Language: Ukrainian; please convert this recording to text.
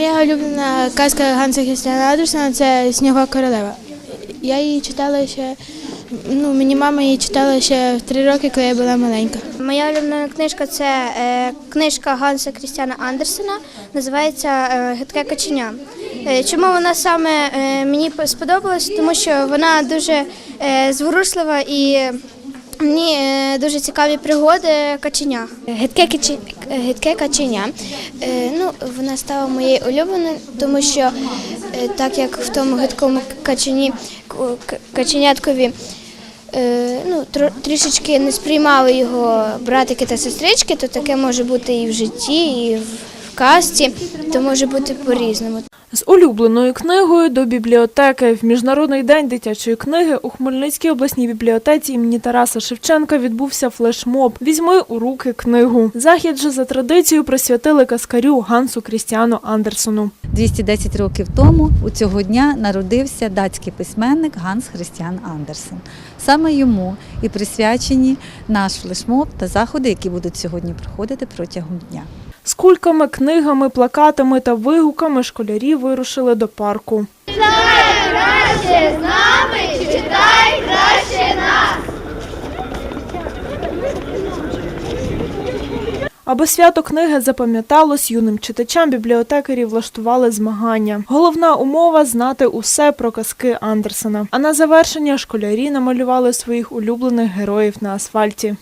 Моя улюблена казка Ганса Христіана Андерсена це Снігова королева. Я її читала ще, ну, мені мама її читала ще в три роки, коли я була маленька. Моя улюблена книжка це е, книжка Ганса Крістіана Андерсена, називається е, Гидке каченя. Е, чому вона саме е, мені сподобалась? Тому що вона дуже е, зворушлива і мені е, дуже цікаві пригоди каченя. Гидке, каче- гидке каченя. Е, ну, вона стала моєю улюбленою, тому що е, так як в тому гидкому качені каченяткові ну, трішечки не сприймали його братики та сестрички, то таке може бути і в житті, і в казці, то може бути по-різному. З улюбленою книгою до бібліотеки в міжнародний день дитячої книги у Хмельницькій обласній бібліотеці імені Тараса Шевченка відбувся флешмоб. Візьми у руки книгу. Захід же за традицією присвятили каскарю Гансу Крістіану Андерсону. 210 років тому у цього дня народився датський письменник Ганс Христіан Андерсен. Саме йому і присвячені наш флешмоб та заходи, які будуть сьогодні проходити протягом дня. З кульками, книгами, плакатами та вигуками школярі вирушили до парку. Аби свято книги запам'яталось, юним читачам бібліотекарі влаштували змагання. Головна умова знати усе про казки Андерсена. А на завершення школярі намалювали своїх улюблених героїв на асфальті.